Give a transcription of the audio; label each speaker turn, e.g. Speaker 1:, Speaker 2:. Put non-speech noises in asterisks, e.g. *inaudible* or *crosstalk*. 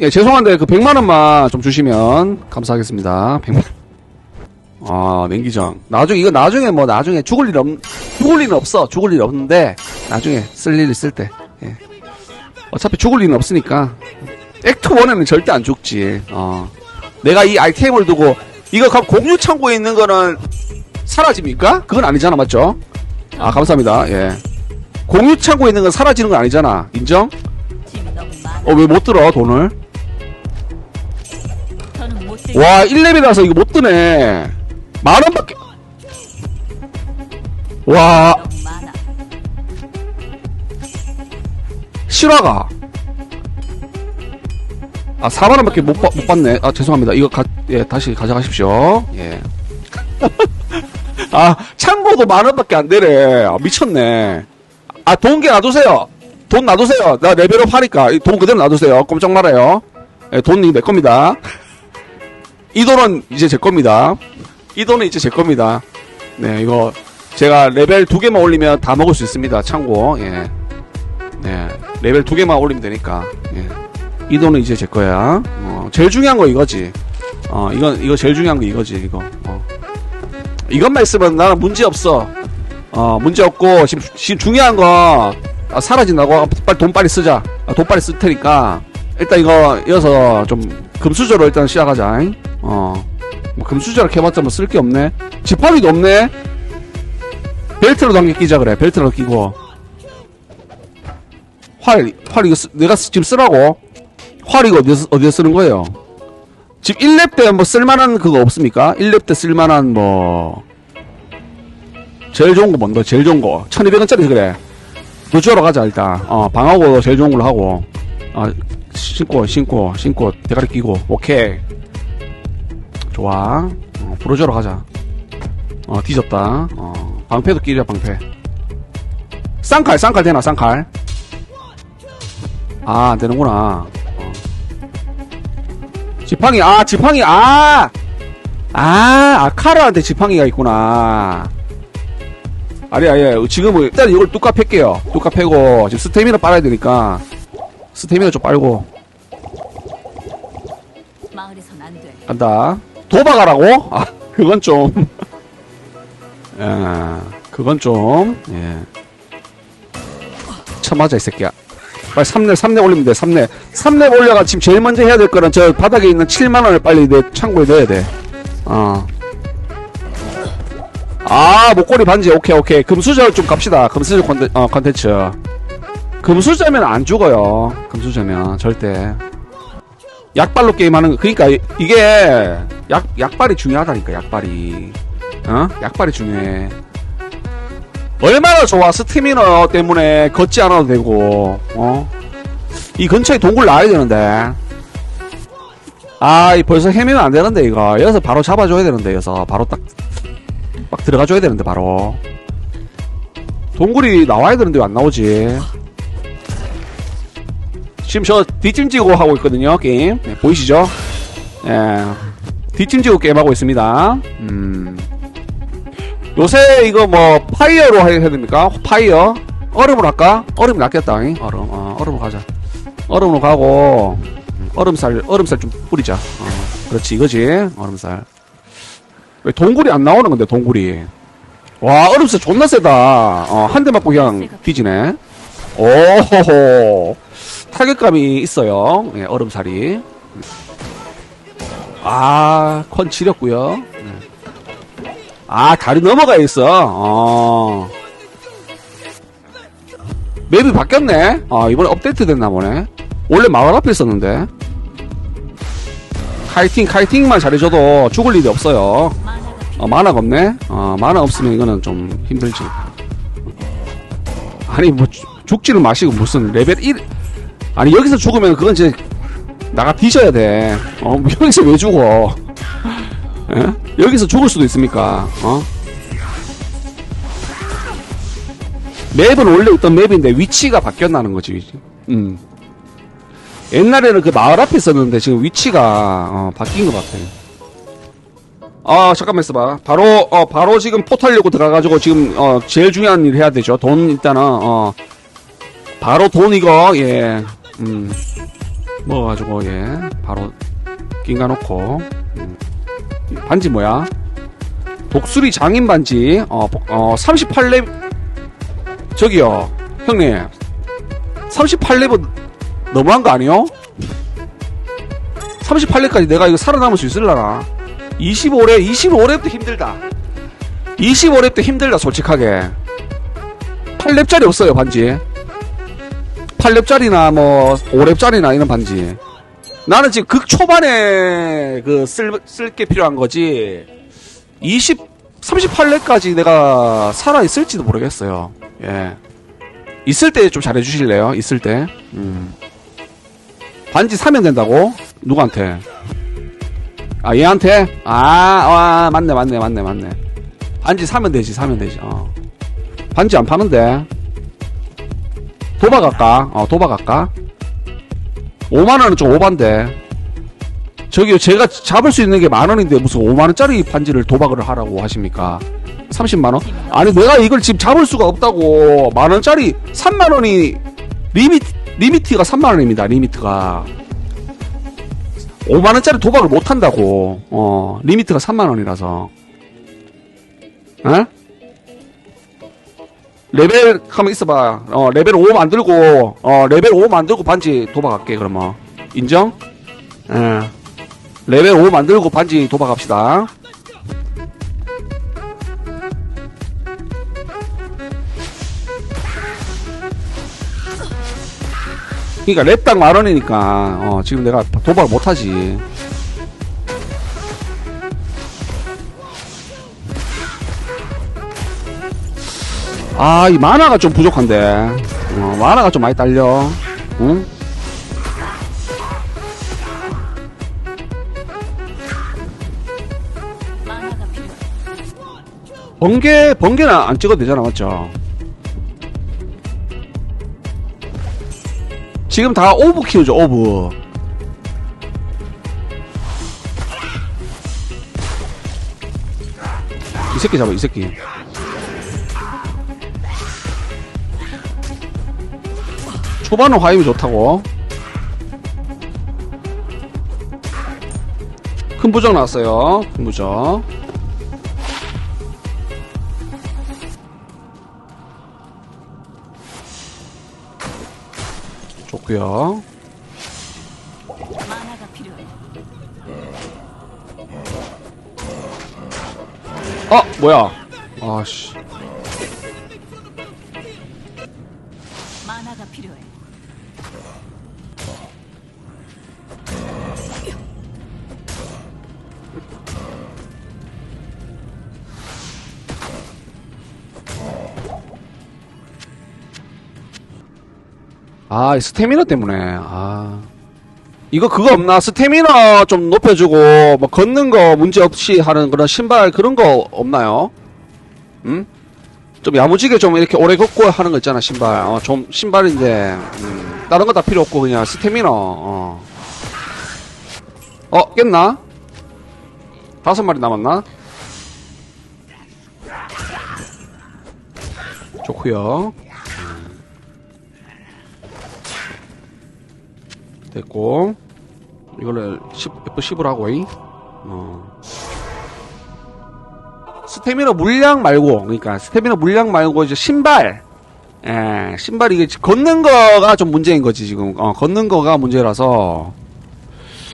Speaker 1: 예, 죄송한데 그 100만 원만 좀 주시면 감사하겠습니다. 100만. 아, 맹기장. 나중에 이거 나중에 뭐 나중에 죽을 일 없, 죽을 일은 없어. 죽을 일 없는데 나중에 쓸 일 있을 때. 예. 어차피 죽을 일은 없으니까. 액트 1에는 절대 안 죽지. 어. 내가 이 아이템을 두고 이거 가- 공유 창고에 있는 거는 사라집니까? 그건 아니잖아, 맞죠? 아, 감사합니다. 예. 공유 창고에 있는 건 사라지는 건 아니잖아. 인정? 어, 왜 못 들어, 돈을? 와, 1렙이라서 이거 못 드네. 만 원밖에. 와. 실화가. 아, 4만 원밖에 못, 받- 못 받네. 아, 죄송합니다. 이거 가, 예, 다시 가져가십시오. 예. *laughs* 아, 창고도 만 원밖에 안 되네. 아, 미쳤네. 아, 돈게 놔두세요. 돈 놔두세요. 나 레벨업 하니까. 이돈 그대로 놔두세요. 꼼짝 말아요. 예, 돈이 내 겁니다. *laughs* 이 돈은 이제 제 겁니다. 이 돈은 이제 제 겁니다. 네, 이거 제가 레벨 두 개만 올리면 다 먹을 수 있습니다. 참고. 예. 네, 레벨 두 개만 올리면 되니까. 예. 이 돈은 이제 제 거야. 어, 제일 중요한 거 이거지. 어, 이건 이거 제일 중요한 거 이거지. 이거. 어. 이것만 있으면 나는 문제 없어. 어, 문제 없고 지금 지금 중요한 거 아, 사라진다고 아, 빨리 돈 빨리 쓰자. 아, 돈 빨리 쓸 테니까 일단 이거 이어서 좀 금수저로 일단 시작하자. 잉? 어. 뭐 금수저로 캐봤자 뭐 쓸 게 없네. 지팡이도 없네. 벨트로 당겨 끼자 그래. 벨트로 끼고. 활, 활 이거 쓰- 내가 쓰- 지금 쓰라고? 활 이거 어디서, 어디서 쓰는 거예요? 지금 1렙 때 뭐 쓸만한 그거 없습니까? 1렙 때 쓸만한 뭐 제일 좋은 거 뭔데? 제일 좋은 거 1200원짜리 그래 주러 가자 일단 어 방하고 제일 좋은 걸로 하고 아 신고 신고 신고 대가리 끼고 오케이 좋아 어, 부러져러 가자 어 뒤졌다 어 방패도 끼자 방패 쌍칼 쌍칼 되나 쌍칼 아, 안 되는구나. 어. 지팡이, 아, 지팡이, 아! 아, 아카르한테 지팡이가 있구나. 아니, 아니, 지금은, 일단 이걸 뚜까 팰게요. 뚜까 패고, 지금 스태미나 빨아야 되니까, 스태미나 좀 빨고. 간다. 도박하라고? 아, 그건 좀. *laughs* 예, 그건 좀, 예. 쳐맞아, 이 새끼야. 빨리 3렙, 3렙 올리면 돼, 3렙. 3렙 올려가 지금 제일 먼저 해야 될 거는 저 바닥에 있는 7만원을 빨리 내 창고에 넣어야 돼. 어. 아, 목걸이 반지, 오케이, 오케이. 금수저 좀 갑시다. 금수저 컨텐, 어, 컨텐츠. 금수저면 안 죽어요. 금수저면, 절대. 약발로 게임하는 거. 그러니까 이- 이게 약 약발이 중요하다니까 약발이. 어? 약발이 중요해. 얼마나 좋아 스태미너 때문에 걷지 않아도 되고 어? 이 근처에 동굴 나와야 되는데 아, 이 벌써 헤매면 안 되는데 이거 여기서 바로 잡아줘야 되는데 여기서 바로 딱 막 들어가줘야 되는데 바로 동굴이 나와야 되는데 왜 안 나오지? 지금 저 뒷짐지고 하고 있거든요 게임. 네, 보이시죠? 예. 뒷짐지고 게임 하고 있습니다. 음. 요새 이거 뭐 파이어로 해야 됩니까? 파이어? 얼음으로 할까? 얼음이 낫겠다 잉? 얼음. 어, 얼음으로 가자. 얼음으로 가고 음, 얼음살 얼음살 좀 뿌리자. 어, 그렇지 이거지 얼음살. 왜 동굴이 안 나오는 건데 동굴이? 와 얼음살 존나 세다. 어, 한 대 맞고 그냥 뒤지네. 오호호 타격감이 있어요. 예, 얼음살이. 아, 컨 지렸고요. 네. 아, 다리 넘어가 있어. 어. 맵이 바뀌었네. 아, 이번에 업데이트 됐나 보네. 원래 마을 앞에 있었는데. 카이팅, 카이팅만 잘해줘도 죽을 일이 없어요. 어, 만화가 없네? 어, 만화 없으면 이거는 좀 힘들지. 아니, 뭐, 죽- 죽지는 마시고 무슨 레벨 1, 아니, 여기서 죽으면 그건 이제, 나가 뒤져야 돼. 어, *laughs* 여기서 왜 죽어? 예? 여기서 죽을 수도 있습니까? 어? 맵은 원래 있던 맵인데 위치가 바뀌었다는 거지. 음. 옛날에는 그 마을 앞에 있었는데 지금 위치가 어, 바뀐 것 같아. 아 잠깐만 있어봐. 바로 어 바로 지금 포탈려고 들어가가지고 지금 어 제일 중요한 일 해야 되죠. 돈 일단은 어 바로 돈 이거 예. 음. 먹어가지고 예. 바로 낑가 놓고. 음. 이 반지 뭐야? 독수리 장인 반지. 어, 복- 어 38렙 저기요. 형님. 38렙은 너무한 거 아니요? 38렙까지 내가 이거 살아남을 수 있을라나? 25렙 25렙도 힘들다. 25렙도 힘들다 솔직하게. 8렙짜리 없어요 반지 8렙짜리나 뭐 5렙짜리나 이런 반지. 나는 지금 극 초반에 그 쓸 쓸 게 필요한 거지. 20 38렙까지 내가 살아 있을지도 모르겠어요. 예. 있을 때 좀 잘해 주실래요? 있을 때? 음. 반지 사면 된다고? 누구한테? 아 얘한테? 아, 아 맞네 맞네 맞네 맞네. 반지 사면 되지 사면 되지. 어. 반지 안 파는데 도박 할까? 어 도박 할까? 5만원은 좀 오반데. 저기요 제가 잡을 수 있는 게 만원인데 무슨 5만원짜리 반지를 도박을 하라고 하십니까? 30만원? 아니 내가 이걸 지금 잡을 수가 없다고. 만원짜리 3만원이 리미트 리미트가 3만원입니다 리미트가. 5만원짜리 도박을 못한다고. 어 리미트가 3만원이라서. 에? 레벨 한번 있어봐. 어 레벨 5 만들고 어 레벨 5 만들고 반지 도박할게 그러면 인정? 예. 레벨 5 만들고 반지 도박합시다. 그러니까 랩당 만 원이니까 어 지금 내가 도박을 못하지. 아, 이 만화가 좀 부족한데. 어, 만화가 좀 많이 딸려. 응? 번개, 번개는 안 찍어도 되잖아, 맞죠? 지금 다 오브 키우죠, 오브. 이 새끼 잡아, 이 새끼. 초반은 화임이 좋다고. 큰 부적 나왔어요. 큰 부적.
Speaker 2: 필요해.
Speaker 1: 아 뭐야? 아씨.
Speaker 2: 만화가 필요해.
Speaker 1: 아, 이 스태미너 때문에. 아. 이거 그거 없나? 스태미너 좀 높여주고, 뭐, 걷는 거 문제 없이 하는 그런 신발 그런 거 없나요? 음? 좀 야무지게 좀 이렇게 오래 걷고 하는 거 있잖아, 신발. 어, 좀, 신발인데, 음, 다른 거 다 필요 없고, 그냥 스태미너, 어. 어, 깼나? 다섯 마리 남았나? 좋고요 됐고 10, F10으로 하고 잉? 어. 스태미너 물량 말고 그러니까 스태미너 물량 말고 이제 신발. 예 신발 이게 걷는 거가 좀 문제인 거지 지금. 어 걷는 거가 문제라서